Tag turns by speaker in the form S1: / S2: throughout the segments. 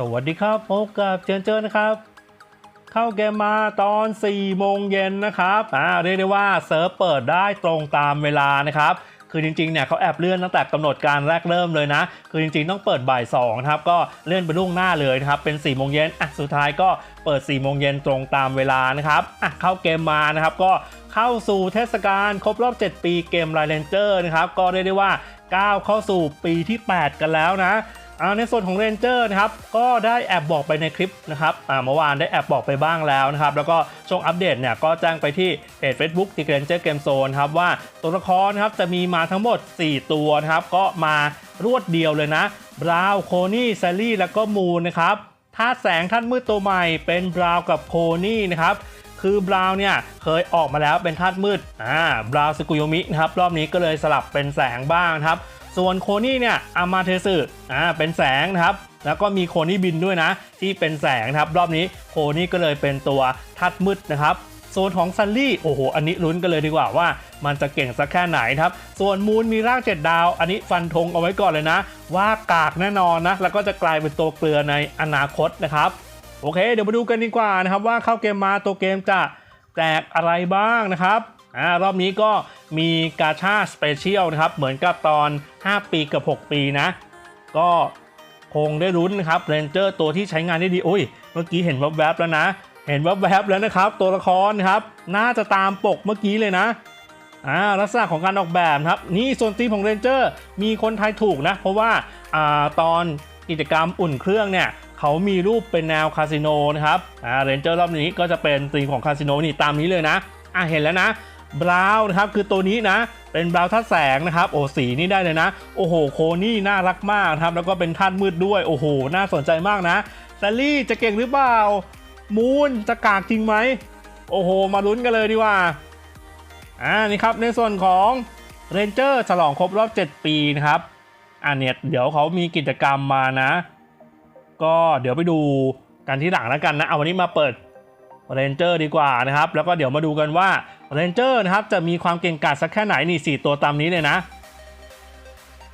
S1: สวัสดีครับพบกับเจนเจอนะครับ เข้าเกมมาตอน4โมงเย็นนะครับอ่าเรียกได้ว่าเซิร์ฟเปิดได้ตรงตามเวลานะครับคือจริงๆเนี่ยเขาแอบเลื่อนตั้งแต่กำหนดการแรกเริ่มเลยนะ คือจริงๆต้องเปิดบ่าย2นะครับก็เลื่อนไปล่วงหน้าเลยนะครับเป็น4โมงเย็นอะสุดท้ายก็เปิด4โมงเย็นตรงตามเวลานะครับอะเข้าเกมมานะครับก็เข้าสู่เทศกาลครบรอบ 7 ปีเกม r รเลนเจอร์นะครับก็เรียกได้ว่าก้าวเข้าสู่ปีที่ 8 กันแล้วนะ ในส่วนของเรนเจอร์นะครับก็ได้แอบบอกไปในคลิปนะครับเมื่อวานได้แอบบอกไปบ้างแล้วนะครับ แล้วก็ช่วงอัปเดตเนี่ยก็แจ้งไปที่เพจ Facebook ที่เรนเจอร์เกมโซนครับว่าตัวละครนะครับจะมีมาทั้งหมด 4 ตัวนะครับ ก็มารวดเดียวเลยนะบราวโคนี่ซลลี่แล้วก็มูนนะครับธาตุแสงท่านมืดตัวใหม่เป็นบราวกับโคนี่นะครับคือบราว์เนี่ยเคยออกมาแล้วเป็นธาตุมืดอ่าบราวสกุโยมินะครับรอบนี้ก็เลยสลับเป็นแสงบ้างครับ ส่วนโคนี่เนี่ยอามาเทสึอ่าเป็นแสงนะครับ แล้วก็มีโคนี่บินด้วยนะ ที่เป็นแสงนะครับ รอบนี้โคนี่ก็เลยเป็นตัวธาตุมืดนะครับส่วนของซันลี่โอ้โหอันนี้ลุ้นกันเลยดีกว่าว่ามันจะเก่งสักแค่ไหนครับ ส่วนมูนมีร่าง7ดาว อันนี้ฟันธงเอาไว้ก่อนเลยนะ ว่ากากแน่นอนนะ แล้วก็จะกลายเป็นตัวเกลือในอนาคตนะครับ โอเค เดี๋ยวมาดูกันดีกว่านะครับว่าเข้าเกมมาตัวเกมจะแจกอะไรบ้างนะครับ อ่ารอบนี้ก็มีกาชาสเปเชียลนะครับ เหมือนกับตอน 5 ปีกับ 6 ปีนะ ก็คงได้รุ้นนะครับเรนเจอร์ตัวที่ใช้งานได้ดีโอ้ยเมื่อกี้เห็นแวบๆแล้วนะ เห็นแวบๆแล้วนะครับ ตัวละครครับ น่าจะตามปกเมื่อกี้เลยนะอ่าลักษณะของการออกแบบครับ นี่ส่วนทีของเรนเจอร์มีคนไทยถูกนะ เพราะว่าอ่าตอนกิจกรรมอุ่นเครื่องเนี่ยเขามีรูปเป็นแนวคาสิโนนะครับอ่าเรนเจอร์รอบนี้ก็จะเป็นธีมของคาสิโนนี่ตามนี้เลยนะอ่าเห็นแล้วนะ บราวน์นะครับ คือตัวนี้นะ เป็นบราวน์ทัดแสงนะครับ โอ้สีนี่ได้เลยนะ โอ้โห โคนี่น่ารักมากครับ แล้วก็เป็นท่านมืดด้วย โอ้โห น่าสนใจมากนะแซลลี่จะเก่งหรือเปล่า มูนจะกากจริงไหม โอ้โห มาลุ้นกันเลยดีกว่า อ่า นี่ครับ ในส่วนของเรนเจอร์ฉลองครบรอบ 7 ปีนะครับ อ่าเนี่ย เดี๋ยวเขามีกิจกรรมมานะ ก็เดี๋ยวไปดูกันที่หลังแล้วกันนะ เอาวันนี้มาเปิด เรนเจอร์ดีกว่านะครับ แล้วก็เดี๋ยวมาดูกันว่าเรนเจอร์นะครับจะมีความเก่งกาจสักแค่ไหนนี่ 4 ตัวตามนี้เลยนะ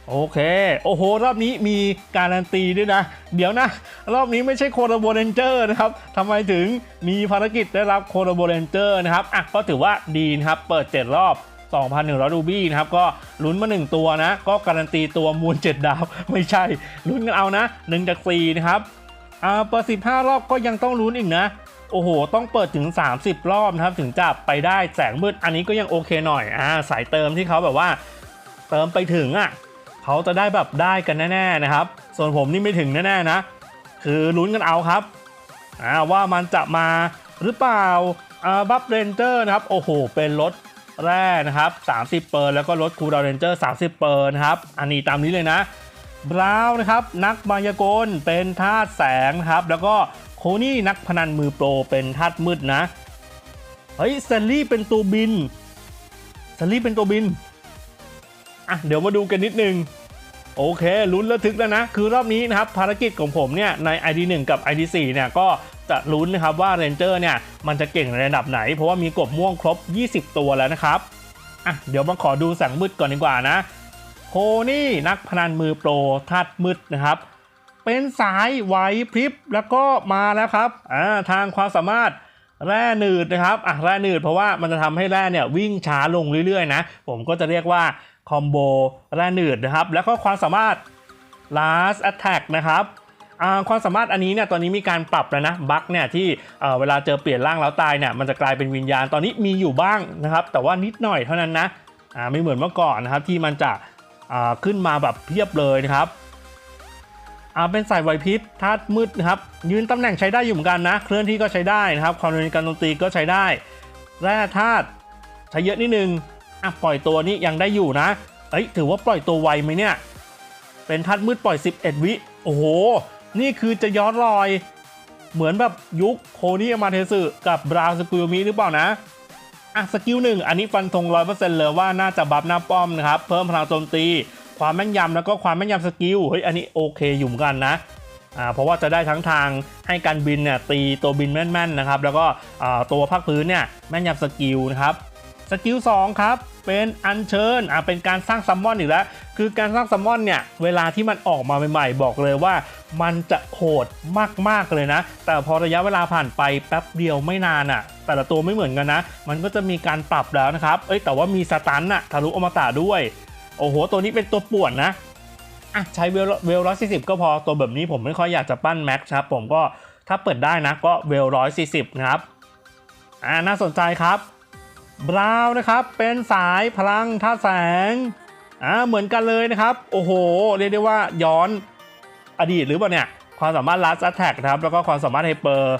S1: โอเค โอ้โห รอบนี้มีการันตีด้วยนะ เดี๋ยวนะ รอบนี้ไม่ใช่โคโรโบเรนเจอร์นะครับทำไมถึงมีภารกิจได้รับโคโรโบเรนเจอร์นะครับอะก็ถือว่าดีนะครับ เปิด 7 รอบ 2,100รูบี้นะครับ ก็ลุ้นมา 1 ตัวนะ ก็การันตีตัวมูล 7 ดาว ไม่ใช่ ลุ้นกันเอานะ1จาก4นะครับอ่าเปิด 15 รอบก็ยังต้องลุ้นอีกนะ โอ้โห ต้องเปิดถึง 30 รอบนะครับ ถึงจะไปได้แสงมืด อันนี้ก็ยังโอเคหน่อย อ่า สายเติมที่เขาแบบว่า เติมไปถึงอะ เขาจะได้แบบได้กันแน่ๆนะครับ ส่วนผมนี่ไม่ถึงแน่ๆนะ คือลุ้นกันเอาครับ อ่า ว่ามันจะมาหรือเปล่า อ่า บัฟเรนเจอร์นะครับ โอ้โห เป็นรถแร่นะครับ 30 เปอร์แล้วก็รถคูดาวเรนเจอร์ 30 เปอร์นะครับ อันนี้ตามนี้เลยนะบราวน์นะครับนักมายากลเป็นธาตุแสงครับ แล้วก็ โคนี่นักพนันมือโปรเป็นธาตุมืดนะ เฮ้ยเซลลี่เป็นตัวบินเซลลี่เป็นตัวบิน อะ เดี๋ยวมาดูกันนิดนึง โอเค ลุ้นระทึกแล้วนะ คือรอบนี้นะครับ ภารกิจของผมเนี่ย ใน ID 1 กับ ID 4 เนี่ย ก็จะลุ้นนะครับว่าเรนเจอร์เนี่ย มันจะเก่งในระดับไหน เพราะว่ามีกบม่วงครบ 20 ตัวแล้วนะครับ อะ เดี๋ยวมาขอดูแสงมืดก่อนดีกว่านะ โคนี่นักพนันมือโปรธาตุมืดนะครับ เป็นสายไหวพริบแล้วก็มาแล้วครับอ่าทางความสามารถแร่หนืดนะครับอะแร่หนืดเพราะว่ามันจะทำให้แร่เนี่ยวิ่งช้าลงเรื่อยๆนะผมก็จะเรียกว่าคอมโบแร่หนืดนะครับแล้วก็ความสามารถ last attack นะครับอ่าความสามารถอันนี้เนี่ยตอนนี้มีการปรับแล้วนะบั๊กเนี่ยที่เอ่อเวลาเจอเปลี่ยนร่างแล้วตายเนี่ยมันจะกลายเป็นวิญญาณตอนนี้มีอยู่บ้างนะครับแต่ว่านิดหน่อยเท่านั้นนะอ่าไม่เหมือนเมื่อก่อนนะครับที่มันจะอ่าขึ้นมาแบบเพียบเลยนะครับ อ่าเป็นสายไหวพริบธาตุมืดครับ ยืนตำแหน่งใช้ได้อยู่เหมือนกันนะ เคลื่อนที่ก็ใช้ได้นะครับ ความเร็วในการโจมตีก็ใช้ได้แร่ธาตุใช้เยอะนิดนึงอะปล่อยตัวนี้ยังได้อยู่นะเอ้ยถือว่าปล่อยตัวไวไหมเนี่ย เป็นธาตุมืดปล่อย 11 วิโอ้โห นี่คือจะย้อนรอย เหมือนแบบยุคโคนี่อามาเทสึกับบราวสกุยมิหรือเปล่านะอะสกิลหนึ่งอันนี้ฟันธงร้อยเปอร์เซ็นต์เลยว่าน่าจะบัฟหน้าป้อมนะครับ เพิ่มพลังโจมตี ความแม่นยำแล้วก็ความแม่นยำสกิลเฮ้ยอันนี้โอเคอยู่เหมือนกันนะอ่าเพราะว่าจะได้ทั้งทางให้การบินเนี่ยตีตัวบินแม่นๆนะครับแล้วก็อ่าตัวภาคพื้นเนี่ยแม่นยำสกิลนะครับสกิล2ครับเป็นอัญเชิญอะเป็นการสร้างซัมมอนอีกแล้วคือการสร้างซัมมอนเนี่ยเวลาที่มันออกมาใหม่ๆ บอกเลยว่ามันจะโหดมากๆเลยนะ แต่พอระยะเวลาผ่านไปแป๊บเดียวไม่นานอะ่ะ แต่ละตัวไม่เหมือนกันนะ มันก็จะมีการปรับแล้วนะครับ เอ้ยแต่ว่ามีสตันอะทะลุอมตะด้วย โอ้โห ตัวนี้เป็นตัวป่วนนะอะใช้เวลเวลร้อยสี่สิบก็พอตัวแบบนี้ผมไม่ค่อยอยากจะปั้นแม็กซ์ครับผมก็ถ้าเปิดได้นะก็เวลร้อยสี่สิบครับอ่าน่าสนใจครับบราวน์นะครับเป็นสายพลังท่าแสงอ่าเหมือนกันเลยนะครับ โอ้โห เรียกได้ว่าย้อนอดีตหรือเปล่าเนี่ยความสามารถลัสแท็กนะครับแล้วก็ความสามารถไฮเปอร์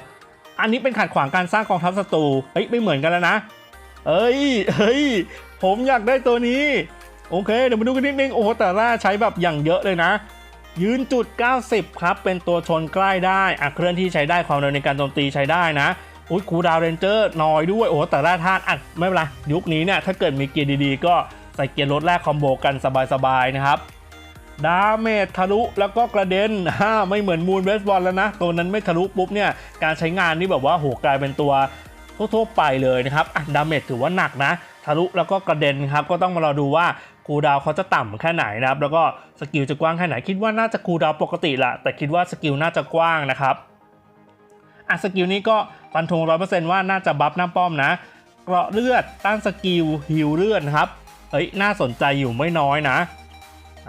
S1: อันนี้เป็นขัดขวางการสร้างกองทัพศัตรูเฮ้ยไม่เหมือนกันแล้วนะเอ้ยเฮ้ยผมอยากได้ตัวนี้ โอเค เดี๋ยวมาดูกันนิดนึง โอ้แต่ละใช้แบบอย่างเยอะเลยนะ ยืนจุด 90 ครับ เป็นตัวชนใกล้ได้อะเคลื่อนที่ใช้ได้ความเร็วในการโจมตีใช้ได้นะอุ้ยคูดาวเรนเจอร์น้อยด้วย โอ้แต่ละท่านอะไม่เป็นไรยุคนี้เนี่ย ถ้าเกิดมีเกียร์ดีๆ ก็ใส่เกียร์รถแรกคอมโบกันสบายๆ นะครับดาเมจทะลุแล้วก็กระเด็นฮ่าไม่เหมือนมูนเวสบอลแล้วนะ ตัวนั้นไม่ทะลุปุ๊บเนี่ย การใช้งานนี่แบบว่าโหกลายเป็นตัวทั่วๆไปเลยนะครับดาเมจถือว่าหนักนะ ทะลุแล้วก็กระเด็นครับ ก็ต้องมารอดูว่า คูดาวเขาจะต่ำแค่ไหนนะครับ แล้วก็สกิลจะกว้างแค่ไหน คิดว่าน่าจะคูดาวปกติละแต่คิดว่าสกิลน่าจะกว้างนะครับอะสกิลนี้ก็ฟันธงร้อยเปอร์เซนต์ว่าน่าจะบัฟหน้าป้อมนะเกราะเลือดต้านสกิลฮิวเลือดนะครับเฮ้ยน่าสนใจอยู่ไม่น้อยนะ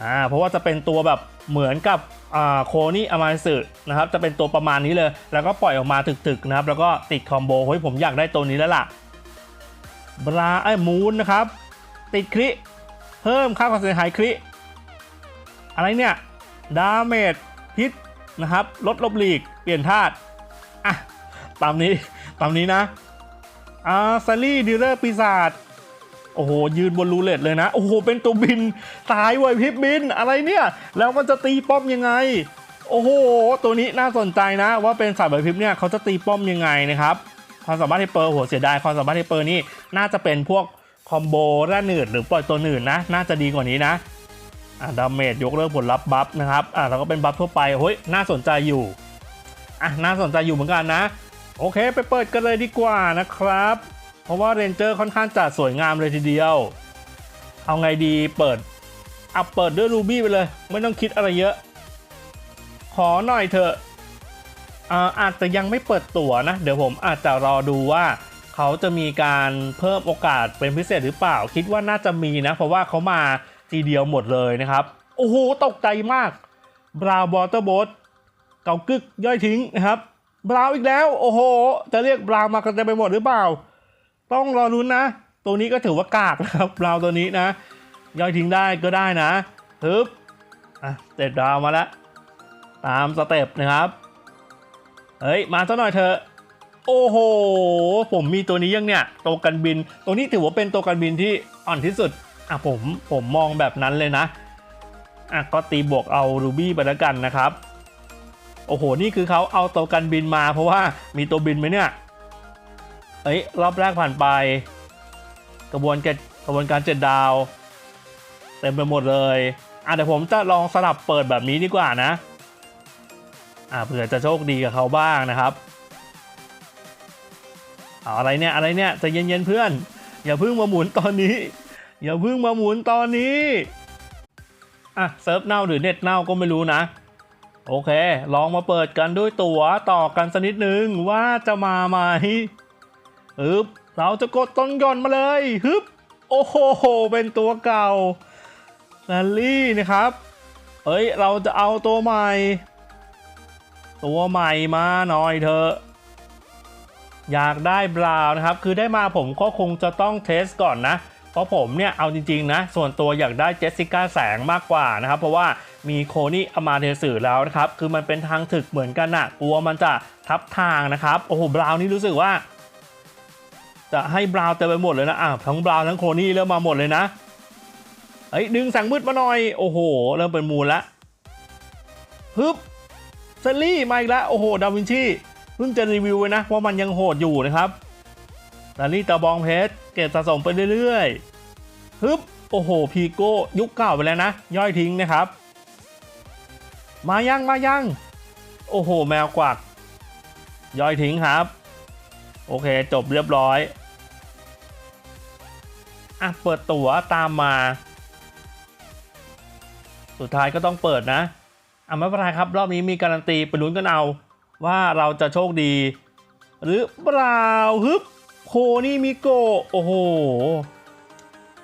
S1: อ่าเพราะว่าจะเป็นตัวแบบเหมือนกับอ่าโคนี่อามาสึนะครับจะเป็นตัวประมาณนี้เลย แล้วก็ปล่อยออกมาถึกๆนะครับ แล้วก็ติดคอมโบเฮ้ยผมอยากได้ตัวนี้แล้วล่ะบราไอ้มูนนะครับ ติดคริ เพิ่มค่าความเสียหายคริอะไรเนี่ยดาเมจพิษนะครับลดลบหลีกเปลี่ยนธาตุอะตามนี้ตามนี้นะอาซารี่ดีลเลอร์ปีศาจโอ้โห ยืนบนรูเล็ตเลยนะ โอ้โห เป็นตัวบินสายไวพิบบิน อะไรเนี่ย แล้วมันจะตีป้อมยังไง โอ้โห ตัวนี้น่าสนใจนะ ว่าเป็นสายไวพริบเนี่ยเขาจะตีป้อมยังไงนะครับ ความสามารถไฮเปอร์โหเสียดายความสามารถไฮเปอร์นี่น่าจะเป็นพวก คอมโบแร่หนืดหรือปล่อยตัวหนืดนะ น่าจะดีกว่านี้นะอ่าดาเมจยกเลิกผลลัพธ์บัฟนะครับอ่าแล้วก็เป็นบัฟทั่วไปเฮ้ยน่าสนใจอยู่อะน่าสนใจอยู่เหมือนกันนะ โอเค ไปเปิดกันเลยดีกว่านะครับ เพราะว่าเรนเจอร์ค่อนข้างจะสวยงามเลยทีเดียว เอาไงดีเปิดอัพเปิดด้วยรูบี้ไปเลย ไม่ต้องคิดอะไรเยอะ ขอหน่อยเถอะอ่าอาจจะยังไม่เปิดตั๋วนะ เดี๋ยวผมอาจจะรอดูว่า เขาจะมีการเพิ่มโอกาสเป็นพิเศษหรือเปล่า คิดว่าน่าจะมีนะ เพราะว่าเขามาทีเดียวหมดเลยนะครับ โอ้โห ตกใจมาก บราวบอเตอร์โบสเกากึกย่อยทิ้งนะครับ บราวอีกแล้ว โอ้โห จะเรียกบราวมากันเต็มไปหมดหรือเปล่า ต้องรอรุ้นนะ ตัวนี้ก็ถือว่ากากนะครับ บราวตัวนี้นะ ย่อยทิ้งได้ก็ได้นะฮึบอะเจ็ดดาวมาแล้ว ตามสเต็ปนะครับ เฮ้ย มาสักหน่อยเถอะ โอ้โห ผมมีตัวนี้ยังเนี่ยตัวกันบิน ตัวนี้ถือว่าเป็นตัวกันบินที่อ่อนที่สุด อะผมผมมองแบบนั้นเลยนะ อะก็ตีบวกเอารูบี้ไปแล้วกันนะครับ โอ้โห นี่คือเขาเอาตัวกันบินมา เพราะว่ามีตัวบินไหมเนี่ย เอ้ยรอบแรกผ่านไป กระบวนการกระบวนการเจ็ดดาว เต็มไปหมดเลยอะเดี๋ยวผมจะลองสลับเปิดแบบนี้ดีกว่านะ อะเผื่อจะโชคดีกับเขาบ้างนะครับ เอาอะไรเนี่ยอะไรเนี่ยใจะเย็นๆเพื่อน อย่าเพิ่งมาหมุนตอนนี้ อย่าเพิ่งมาหมุนตอนนี้อะเซิร์ฟเน่าหรือเน็ตเน่าก็ไม่รู้นะ โอเค ลองมาเปิดกันด้วยตั๋วต่อกันสักนิดนึงว่าจะมาไหมฮึบเราจะกดต้นย่อนมาเลยฮึบโอ้โหเป็นตัวเก่าแซลลี่นะครับ เอ้ย เราจะเอาตัวใหม่ ตัวใหม่มาหน่อยเถอะ อยากได้บราวนะครับ คือได้มาผมก็คงจะต้องเทสก่อนนะ เพราะผมเนี่ย เอาจริงๆนะ ส่วนตัวอยากได้เจสสิก้าแสงมากกว่านะครับ เพราะว่ามีโคนี่อามาเทสือแล้วนะครับ คือมันเป็นทางถึกเหมือนกันนะกลัวมันจะทับทางนะครับ โอ้โห บราวนี่รู้สึกว่า จะให้บราวน์เต็มไปหมดเลยนะอะทั้งบราวน์ทั้งโคนี่เริ่มมาหมดเลยนะเฮ้ยดึงแสงมืดมาหน่อย โอ้โห เริ่มเป็นมูลละฮึบเซลลี่มาอีกแล้ว โอ้โห ดาวินชี พิ่งจะรีวิวไว้นะว่ามันยังโหดอยู่นะครับซารี่ตะบองเพชรเก็บสะสมไปเรื่อยๆฮึบโอ้โหพีโก้ยุคเก่าไปแล้วนะ ย่อยทิ้งนะครับ มายังมายังโอ้โห แมวกวัก ย่อยทิ้งครับ โอเคจบเรียบร้อยอะเปิดตั๋วตามมา สุดท้ายก็ต้องเปิดนะอะไม่เป็นไรครับ รอบนี้มีการันตีไปลุ้นกันเอา ว่าเราจะโชคดี หรือเปล่าฮึบโคนี่มิโกะโอ้โห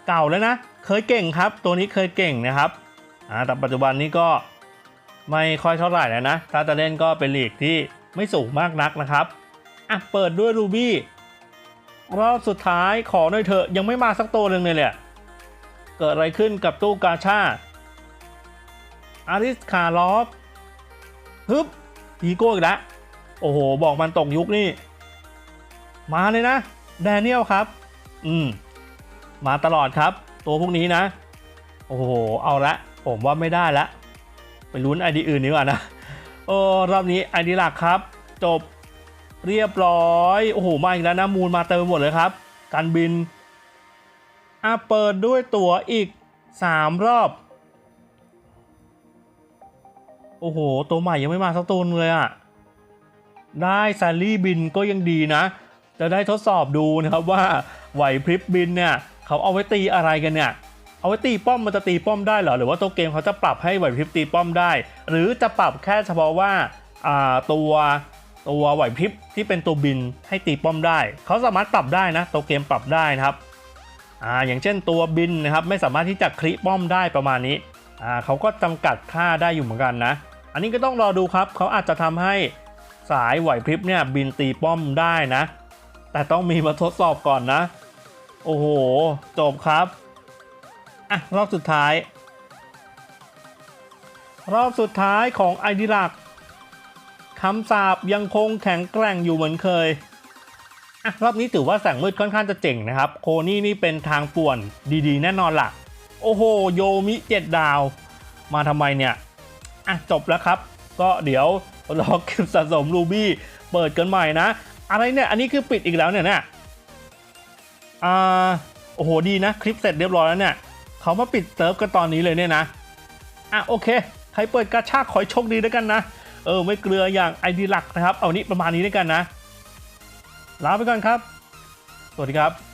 S1: เก่าแล้วนะ เคยเก่งครับ ตัวนี้เคยเก่งนะครับอ่าแต่ปัจจุบันนี้ก็ไม่ค่อยเท่าไหร่แล้วนะ ถ้าจะเล่นก็เป็นลีกที่ไม่สูงมากนักนะครับ อะ เปิดด้วยรูบี้รอบสุดท้ายขอหน่อยเถอะ ยังไม่มาสักตัวหนึ่งเลยแหละเกิดอะไรขึ้นกับตู้กาชาอาริสคาร์ลอฟฮึบ พีโก้อีกแล้วโอ้โห บอกมันตกยุคนี่ มาเลยนะ แดเนียลครับ อืม มาตลอดครับ ตัวพวกนี้นะ โอ้โห เอาละ ผมว่าไม่ได้ละ ไปลุ้นไอดีอื่นดีกว่านะโอ้รอบนี้ไอดีหลักครับ จบเรียบร้อย โอ้โห มาอีกแล้วนะ มูลมาเต็มหมดเลยครับ การบินอะเปิดด้วยตั๋วอีก 3 รอบ โอ้โห ตัวใหม่ยังไม่มาสักตัวนึงเลยอะได้แซลลี่บินก็ยังดีนะ จะได้ทดสอบดูนะครับว่าไหวพริบบินเนี่ยเขาเอาไว้ตีอะไรกันเนี่ย เอาไว้ตีป้อมมันจะตีป้อมได้เหรอ หรือว่าตัวเกมเขาจะปรับให้ไหวพริบตีป้อมได้ หรือจะปรับแค่เฉพาะว่าอ่าตัวตัวไหวพริบที่เป็นตัวบินให้ตีป้อมได้ เขาสามารถปรับได้นะ ตัวเกมปรับได้นะครับอ่าอย่างเช่นตัวบินนะครับไม่สามารถที่จะคลิป้อมได้ประมาณนี้อ่าเขาก็จำกัดค่าได้อยู่เหมือนกันนะ อันนี้ก็ต้องรอดูครับ เขาอาจจะทำให้สายไหวพริบเนี่ยบินตีป้อมได้นะ แต่ต้องมีมาทดสอบก่อนนะ โอ้โห จบครับ อะ รอบสุดท้าย รอบสุดท้ายของไอดิลักคำสาบยังคงแข็งแกร่งอยู่เหมือนเคยอะรอบนี้ถือว่าแสงมืดค่อนข้างจะเจ๋งนะครับ โคนี่นี่เป็นทางป่วนดีๆ แน่นอนล่ะ โอ้โห โยมิเจ็ดดาว มาทำไมเนี่ย อะจบแล้วครับ ก็เดี๋ยวรอเก็บสะสมรูบี้เปิดกันใหม่นะ อะไรเนี่ย อันนี้คือปิดอีกแล้วเนี่ยเนี่ยอ่าโอ้โหดีนะ คลิปเสร็จเรียบร้อยแล้วเนี่ยเขามาปิดเซิร์ฟกันตอนนี้เลยเนี่ยนะอะโอเค ใครเปิดกาชากขอโชคดีด้วยกันนะเออไม่เกลืออย่างไอดีหลักนะครับ เอานี้ประมาณนี้ด้วยกันนะลาไปก่อนครับ สวัสดีครับ